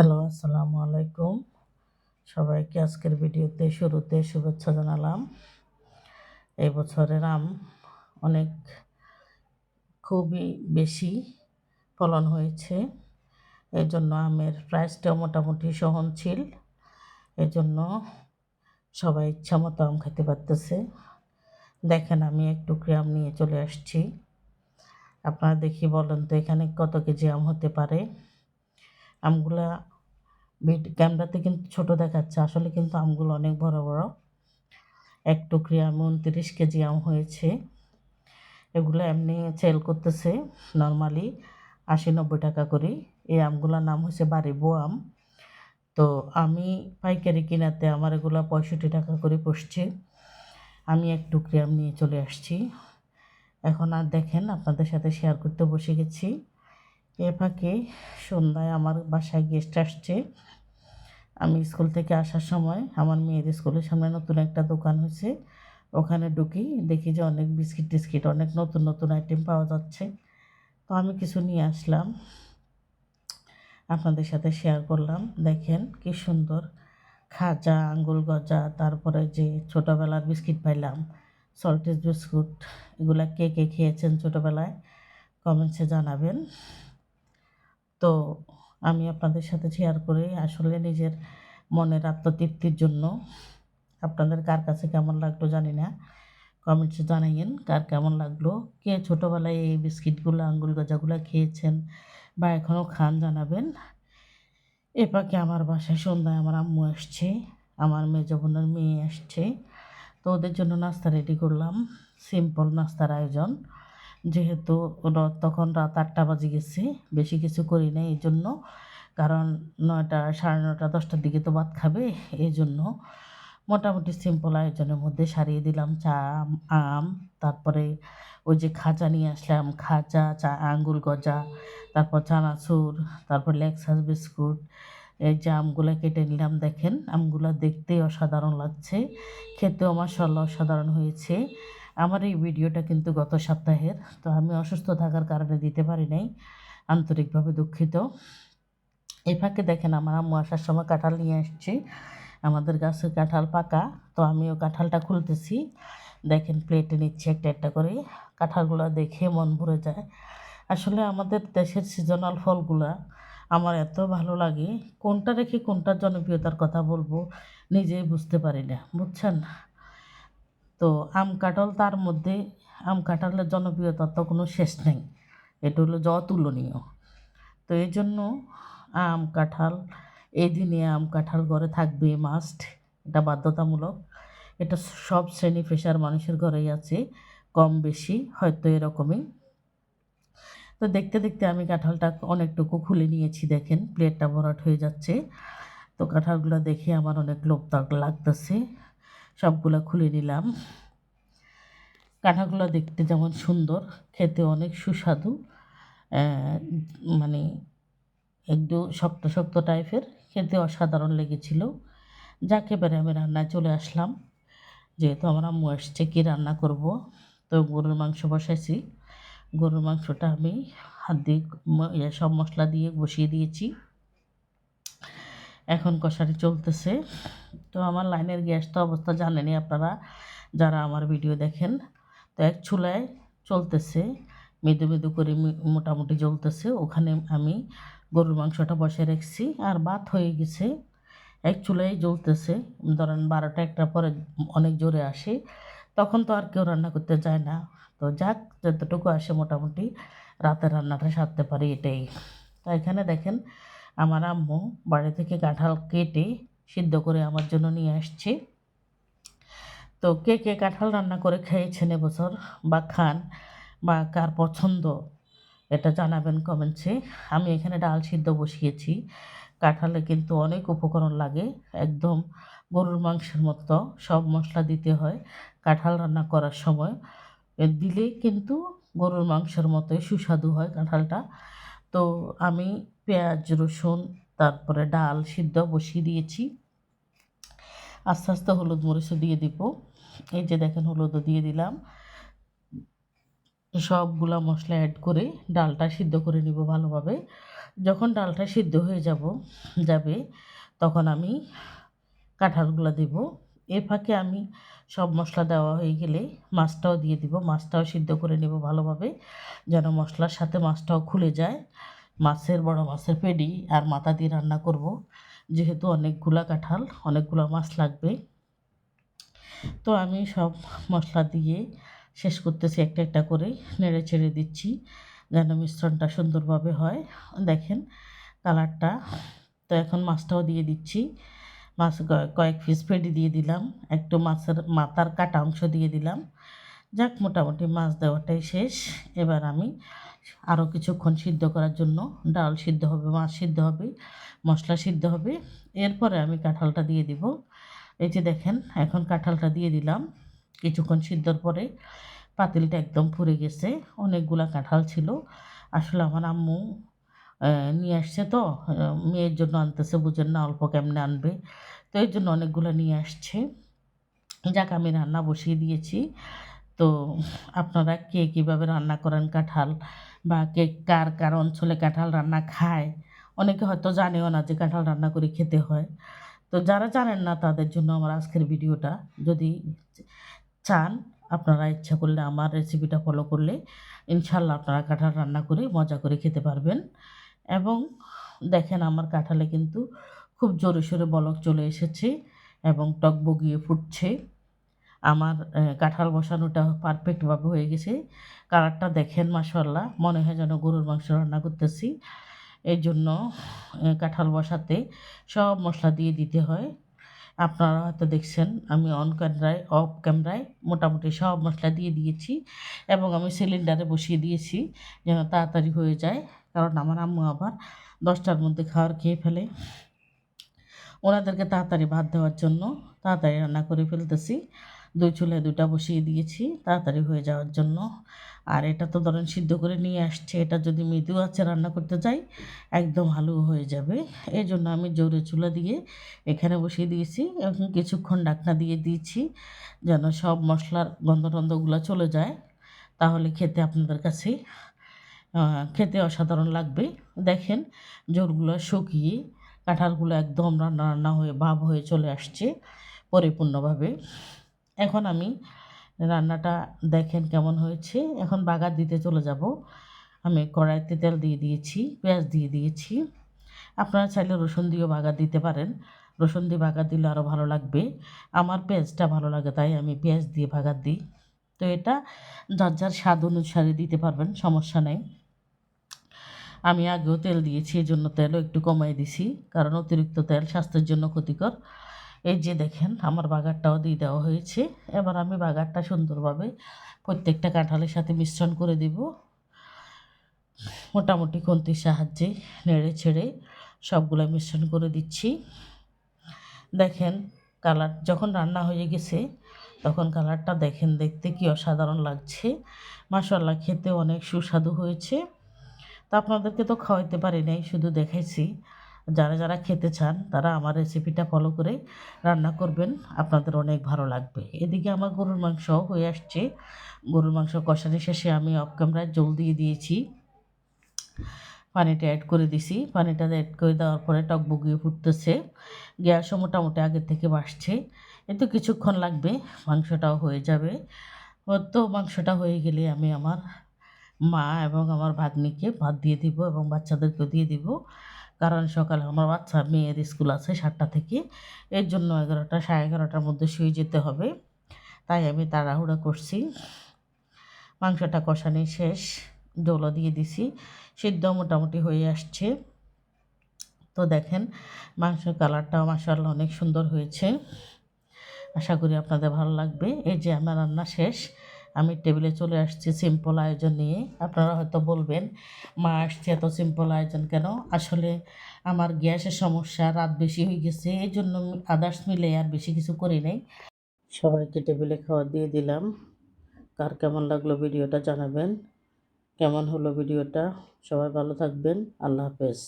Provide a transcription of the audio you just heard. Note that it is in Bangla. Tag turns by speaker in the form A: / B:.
A: হ্যালো, আসসালামু আলাইকুম। সবাইকে আজকের ভিডিওতে শুরুতে শুভেচ্ছা জানালাম। এই বছরের আম অনেক খুবই বেশি ফলন হয়েছে। এই জন্য আমের প্রাইসটাও মোটামুটি সহনশীল। এই জন্য সবাই ইচ্ছা মতো আম খেতে পারতেছে। দেখেন, আমি একটু আম নিয়ে চলে আসছি। আপনারা দেখি বলেন তো এখানে কত কেজি আম হতে পারে। আমগুলা ক্যামেরাতে কিন্তু ছোট দেখাচ্ছে। আসলে কিন্তু আমগুলো অনেক বড় বড়। এক টুকরি আম উনত্রিশ কেজি আম হয়েছে। এগুলো এমনি সেল করতেছে নর্মালি আশি নব্বই টাকা করে। এই আমগুলোর নাম হচ্ছে বাড়িবো আম। তো আমি পাইকারি কিনাতে আমার এগুলো পঁয়ষট্টি টাকা করে পড়ছে আমি এক টুকরি আম নিয়ে চলে আসছি। এখন আর দেখেন আপনাদের সাথে শেয়ার করতে বসে গেছি। এ ফাঁকে সন্ধ্যায় আমার বাসায় গেস্ট আসছে। আমি স্কুল থেকে আসার সময় আমার মেয়ের স্কুলের সামনে নতুন একটা দোকান হয়েছে। ওখানে ঢুকি দেখি যে অনেক বিস্কিট টিস্কিট, অনেক নতুন নতুন আইটেম পাওয়া যাচ্ছে। তো আমি কিছু নিয়ে আসলাম। আপনাদের সাথে শেয়ার করলাম। দেখেন কি সুন্দর খাজা আঙ্গুল গজা, তারপরে যে ছোটোবেলার বিস্কিট পাইলাম সল্টেজ বিস্কুট এগুলা কে কে খেয়েছেন ছোটোবেলায়? কমেন্টসে জানাবেন। তো আমি আপনাদের সাথে শেয়ার করে আসলে নিজের মনের আত্মতৃপ্তির জন্য। আপনাদের কার কাছে কেমন লাগল জানি না। কমেন্টসে জানাইয়েন কার কেমন লাগল। কে ছোটোবেলায় এই বিস্কিটগুলো আঙ্গুল গজাগুলো খেয়েছেন বা এখনও খান জানাবেন। এ পাকে আমার বাসায় সন্ধ্যায় আমার আম্মু আসছে, আমার মেজ বোনের মেয়ে আসছে। তো ওদের জন্য নাস্তা রেডি করলাম। সিম্পল নাস্তার আয়োজন। যেহেতু তখন রাত আটটা বাজে গেছে, বেশি কিছু করি নাই এই জন্য। কারণ নয়টা, সাড়ে নটা দশটার দিকে তো ভাত খাবে, এই জন্য মোটামুটি সিম্পল আয়োজনের মধ্যে সারিয়ে দিলাম চা, আম- তারপরে ওই যে খাজা নিয়ে আসলাম খাজা চা আঙ্গুল গজা, তারপর চানাচুর, তারপর লেক্সাস বিস্কুট, এই যে আমগুলো কেটে নিলাম, দেখেন, আমগুলো দেখতেই অসাধারণ লাগছে, খেতেও মাসাল্লাহ অসাধারণ হয়েছে। আমার এই ভিডিওটা কিন্তু গত সপ্তাহের, তো আমি অসুস্থ থাকার কারণে দিতে পারি নাই, আন্তরিকভাবে দুঃখিত। এই ফাঁকে দেখেন আমার আম্মু আসার সময় কাঁঠাল নিয়ে আসছে, আমাদের গাছের কাঁঠাল পাকা, তো আমিও কাঁঠালটা খুলতেছি। দেখেন প্লেটে নিচ্ছি একটা একটা করে, কাঁঠালগুলো দেখে মন ভরে যায়। আসলে আমাদের দেশের সিজনাল ফলগুলা আমার এত ভালো লাগে, কোনটা রেখে কোনটার জনপ্রিয়তার কথা বলব নিজেই বুঝতে পারি না, বুঝছেন? তো আম কাঁঠাল তার মধ্যে, আম কাঁঠালের জনপ্রিয়তার তো কোনো শেষ নেই। এটা হলো জ তুলনীয়। তো এই জন্য আম কাঁঠাল, এই দিনে আম কাঁঠাল ঘরে থাকবে মাস্ট এটা বাধ্যতামূলক। এটা সব শ্রেণি পেশার মানুষের ঘরেই আছে, কম বেশি, হয়তো এরকমই। তো দেখতে দেখতে আমি কাঁঠালটা অনেকটুকু খুলে নিয়েছি, দেখেন, প্লেটটা ভরাট হয়ে যাচ্ছে। তো কাঁঠালগুলো দেখে আমার অনেক লোভ লাগতেছে। সবগুলো খুলে নিলাম। কাঁঠালগুলো দেখতে যেমন সুন্দর, খেতে অনেক সুস্বাদু মানে একটু শক্ত শক্ত টাইপের, খেতে অসাধারণ লেগেছিল। যাকে, এবারে আমি রান্নায় চলে আসলাম। যেহেতু আমার আম্মু আসছে, কী রান্না করব? তো গরুর মাংস বসাইছি। গরুর মাংসটা আমি হাত দিয়ে ইয়ে সব মশলা দিয়ে বসিয়ে দিয়েছি। এখন কষারি চলতেছে। তো আমার লাইনের গ্যাস তো অবস্থা জানেনই আপনারা, যারা আমার ভিডিও দেখেন। তো এক চুলায় চলতেছে, মৃদু মৃদু করে মোটামুটি জ্বলতেছে। ওখানে আমি গরুর মাংসটা বসে রাখছি। আর ভাত হয়ে গেছে। এক চুলায় জ্বলতেছে। ধরেন বারোটা একটা পরে অনেক জোরে আসে। তখন তো আর কেউ রান্না করতে যায় না। তো যাক, যতটুকু আসে মোটামুটি রাতের রান্নাটা সারতে পারি এটাই। তো এখানে দেখেন আমার আম্মু বাড়ি থেকে কাঁঠাল কেটে সিদ্ধ করে আমার জন্য নিয়ে আসছে। তো কে কে কাঁঠাল রান্না করে খেয়েছেন এবছর বা খান বা কার পছন্দ এটা জানাবেন কমেন্টসে আমি এখানে ডাল সিদ্ধ বসিয়েছি। কাঁঠালে কিন্তু অনেক উপকরণ লাগে, একদম গরুর মাংসের মতো সব মশলা দিতে হয় কাঁঠাল রান্না করার সময়। দিলে কিন্তু গরুর মাংসের মতোই সুস্বাদু হয় কাঁঠালটা। তো আমি পেঁয়াজ, রসুন, তারপরে ডাল সিদ্ধ বসিয়ে দিয়েছি। আস্তে আস্তে হলুদ মরিচও দিয়ে দিব। এই যে দেখেন হলুদও দিয়ে দিলাম। সবগুলা মশলা অ্যাড করে ডালটা সিদ্ধ করে নিব ভালোভাবে। যখন ডালটা সিদ্ধ হয়ে যাব, যাবে, তখন আমি কাঁঠালগুলো দেব। এ ফাঁকে আমি সব মশলা দেওয়া হয়ে গেলে মাছটাও দিয়ে দিব। মাছটাও সিদ্ধ করে নেব ভালোভাবে, যেন মশলার সাথে মাছটাও খুলে যায়। মাছের বড় মাছের পেডি আর মাথা দিয়ে রান্না করব। যেহেতু অনেকগুলা কাঁঠাল, অনেকগুলো মাছ লাগবে। তো আমি সব মশলা দিয়ে শেষ করতেছি একটা একটা করে, নেড়ে ছেড়ে দিচ্ছি যেন মিশ্রণটা সুন্দরভাবে হয়। দেখেন কালারটা। তো এখন মাছটাও দিয়ে দিচ্ছি। মাছ কয়েক পিস পেডি দিয়ে দিলাম। একটু মাছের মাথার কাটা অংশ দিয়ে দিলাম। যাক, মোটামুটি মাছ দেওয়াটাই শেষ। এবার আমি আরও কিছুক্ষণ সিদ্ধ করার জন্য ডাল সিদ্ধ হবে, মাছ সিদ্ধ হবে, মশলা সিদ্ধ হবে। এরপরে আমি কাঁঠালটা দিয়ে দিব। এই যে দেখেন, এখন কাঁঠালটা দিয়ে দিলাম। কিছুক্ষণ সিদ্ধর পরে পাতিলটা একদম পুড়ে গেছে। অনেকগুলা কাঁঠাল ছিল। আসলে আমার আম্মু নিয়ে আসছে তো মেয়ের জন্য আনতেছে, বুঝেন না অল্প কেমনে আনবে। তো এই জন্য অনেকগুলো নিয়ে আসছে। যাক, আমি রান্না বসিয়ে দিয়েছি। তো আপনারা কে কীভাবে রান্না করেন কাঁঠাল? বা কে কার কার অঞ্চলে কাঁঠাল রান্না খায়, অনেকে হয়তো জানেও না যে কাঁঠাল রান্না করে খেতে হয়। তো যারা জানেন না তাদের জন্য আমার আজকের ভিডিওটা, যদি চান আপনারা ইচ্ছা করলে আমার রেসিপিটা ফলো করলে ইনশাল্লাহ আপনারা কাঁঠাল রান্না করে মজা করে খেতে পারবেন। এবং দেখেন আমার কাঁঠালে কিন্তু খুব জোরে সোরে বলক চলে এসেছে এবং টক বগিয়ে ফুটছে। আমার কাঁঠাল বসানোটা পারফেক্টভাবে হয়ে গেছে। কালারটা দেখেন মাসাল্লাহ মনে হয় যেন গরুর মাংস রান্না করতেছি। এই জন্য কাঁঠাল বসাতে সব মশলা দিয়ে দিতে হয়। আপনারা হয়তো দেখছেন, আমি অন ক্যামেরায় অফ ক্যামেরায় মোটামুটি সব মশলা দিয়ে দিয়েছি এবং আমি সিলিন্ডারে বসিয়ে দিয়েছি যেন তাড়াতাড়ি হয়ে যায়। কারণ আমার আম্মু আবার দশটার মধ্যে খাওয়ার খেয়ে ফেলে। ওনাদেরকে তাড়াতাড়ি ভাত দেওয়ার জন্য তাড়াতাড়ি রান্না করে ফেলতেছি। দুই চুলায় দুটা বসিয়ে দিয়েছি, তাড়াতাড়ি হয়ে যাওয়ার জন্য। আর এটা তো ধরেন সিদ্ধ করে নিয়ে আসছে, এটা যদি মৃদু আছে রান্না করতে যাই, একদম হালুয়া হয়ে যাবে। এই জন্য আমি জোরে চুলা দিয়ে এখানে বসিয়ে দিয়েছি এবং কিছুক্ষণ ডাকনা দিয়ে দিয়েছি যেন সব মশলার গন্ধ টন্ধগুলো চলে যায়। তাহলে খেতে আপনাদের কাছে খেতে অসাধারণ লাগবে। দেখেন জোরগুলো শুকিয়ে কাঁঠালগুলো একদম রান্না রান্না হয়ে, ভাব হয়ে চলে আসছে পরিপূর্ণভাবে। এখন আমি রান্নাটা দেখেন কেমন হয়েছে। এখন বাগার দিতে চলে যাব। আমি কড়াইতে তেল দিয়ে দিয়েছি, পেঁয়াজ দিয়ে দিয়েছি। আপনারা চাইলে রসুন দিয়েও বাগার দিতে পারেন। রসুন দিয়ে বাগার দিলে আরও ভালো লাগবে। আমার পেঁয়াজটা ভালো লাগে, তাই আমি পেঁয়াজ দিয়ে বাগার দিই। তো এটা যার যার স্বাদ অনুসারে দিতে পারবেন, সমস্যা নেই। আমি আগেও তেল দিয়েছি এই জন্য তেলও একটু কমাই দিছি, কারণ অতিরিক্ত তেল স্বাস্থ্যের জন্য ক্ষতিকর। এই যে দেখেন, আমার বাগারটাও দিয়ে দেওয়া হয়েছে। এবার আমি বাগারটা সুন্দরভাবে প্রত্যেকটা কাঁঠালের সাথে মিশ্রণ করে দিব। মোটামুটি কন্তির সাহায্যে নেড়ে ছেড়ে সবগুলো মিশ্রণ করে দিচ্ছি। দেখেন, কালার যখন রান্না হয়ে গেছে, তখন কালারটা দেখেন, দেখতে কি অসাধারণ লাগছে। মাসাল্লাহ খেতে অনেক সুস্বাদু হয়েছে। তা আপনাদেরকে তো খাওয়াইতে পারি নাই, শুধু দেখাইছি। যারা যারা খেতে চান, তারা আমার রেসিপিটা ফলো করে রান্না করবেন। আপনাদের অনেক ভালো লাগবে। এদিকে আমার গরুর মাংস হয়ে আসছে। গরুর মাংস কষানি শেষে আমি অফ ক্যামেরায় জল দিয়ে দিয়েছি। পানিটা অ্যাড করে দিছি। পানিটা অ্যাড করে দেওয়ার পরে টক বগিয়ে ফুটতেছে। গ্যাসও মোটামুটি আগের থেকে বাসছে এতে কিছুক্ষণ লাগবে, মাংসটাও হয়ে যাবে। তো মাংসটা হয়ে গেলে আমি আমার মা এবং আমার ভাগ্নিকে ভাত দিয়ে দিব এবং বাচ্চাদেরকেও দিয়ে দিব। কারণ সকালে আমার বাচ্চা মেয়ের স্কুল আছে সাতটা থেকে। এর জন্য এগারোটা, সাড়ে এগারোটার মধ্যে শুয়ে যেতে হবে। তাই আমি তাড়াহুড়া করছি। মাংসটা কষানি শেষ, ডোলো দিয়ে দিছি। সিদ্ধ মোটামুটি হয়ে আসছে। তো দেখেন, মাংসের কালারটাও মাসাল্লাহ অনেক সুন্দর হয়েছে। আশা করি আপনাদের ভালো লাগবে। এই যে আমার রান্না শেষ। আমি টেবিলে চলে আসছি সিম্পল আয়োজন নিয়ে। আপনারা হয়তো বলবেন, মা আসছে এত সিম্পল আয়োজন কেন? আসলে আমার গ্যাসের সমস্যা, রাত বেশি হয়ে গেছে এই জন্য আদার্স মিলে আর বেশি কিছু করি নাই। সবাইকে টেবিলে খাওয়া দিয়ে দিলাম। কার কেমন লাগল ভিডিওটা জানাবেন। কেমন হলো ভিডিওটা? সবাই ভালো থাকবেন। আল্লাহ হাফেজ।